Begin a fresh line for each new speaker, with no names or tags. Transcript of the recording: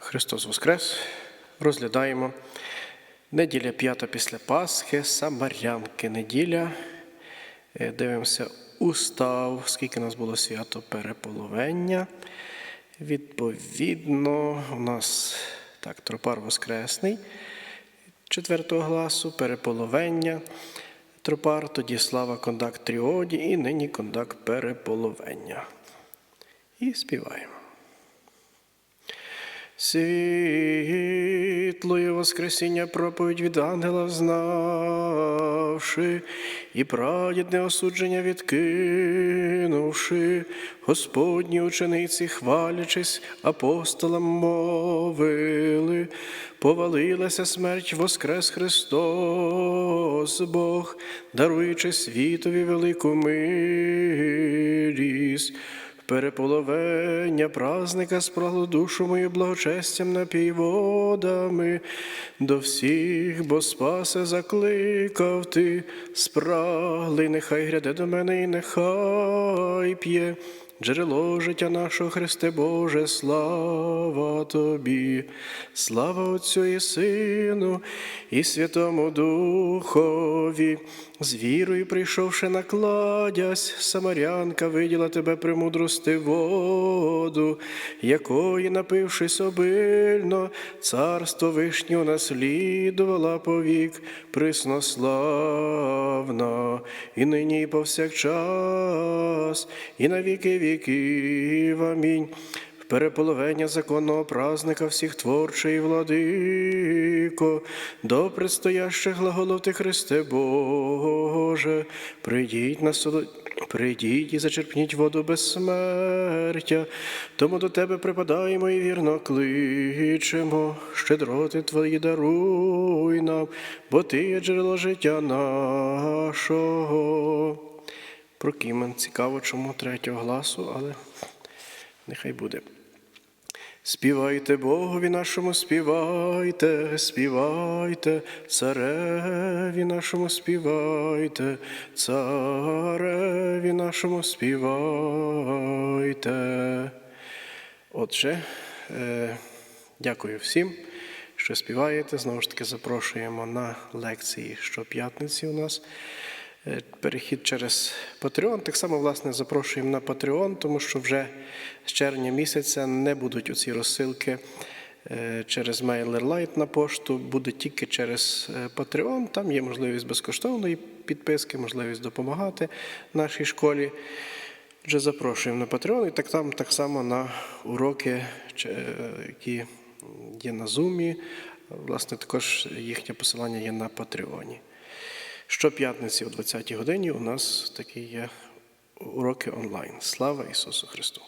Христос Воскрес. Розглядаємо неділя п'ята після Пасхи, Самарянки. Неділя. Е, Дивимося устав, скільки у нас було свято переполовення. Відповідно, у нас так, тропар Воскресний четвертого гласу, переполовення. Тропар, тоді слава кондак тріоді і нині кондак переполовення. І співаємо. Світлоє Воскресіння проповідь від ангела знавши, і прадідне осудження відкинувши, Господні учениці, хвалячись, апостолам мовили, повалилася смерть, воскрес Христос Бог, даруючи світові велику милість. Переполовення празника спрагло душу мою благочестям напій водами. До всіх, бо спасе закликав ти, спраглий, нехай гряде до мене і нехай п'є. Джерело життя нашого Христе Боже, слава Тобі, слава Отцю і Сину, і Святому Духові, з вірою прийшовши накладясь, Самарянка виділа тебе премудрости воду, якої, напившись обильно, царство вишню наслідувала повік, приснославна, і нині повсякчас, і на віки віків. Амінь. В переполовення законного празника всіх творчий владико, до предстоящих глаголов ти Христе Боже, прийдіть на соло... Прийдіть і зачерпніть воду безсмертя, тому до тебе припадаємо і вірно кличемо, щедроти твої даруй нам, бо ти є джерело життя нашого. Про Кімен цікаво, чому третього гласу, але нехай буде. Співайте Богові нашому, співайте, співайте, цареві нашому співайте, цареві нашому співайте. Отже, е, дякую всім, що співаєте. Знову ж таки, запрошуємо на лекції щоп'ятниці у нас. Е, Перехід через Patreon. Так само, власне, запрошуємо на Patreon, тому що вже з червня місяця не будуть оці розсилки е, через MailerLite на пошту, буде тільки через е, Patreon. Там є можливість безкоштовної підписки, можливість допомагати нашій школі. Отже, запрошуємо на Patreon і так, там, так само на уроки, які є на Zoom. Власне, також їхнє посилання є на Патреоні. Щоп'ятниці о 20-й годині у нас такі є уроки онлайн. Слава Ісусу Христу!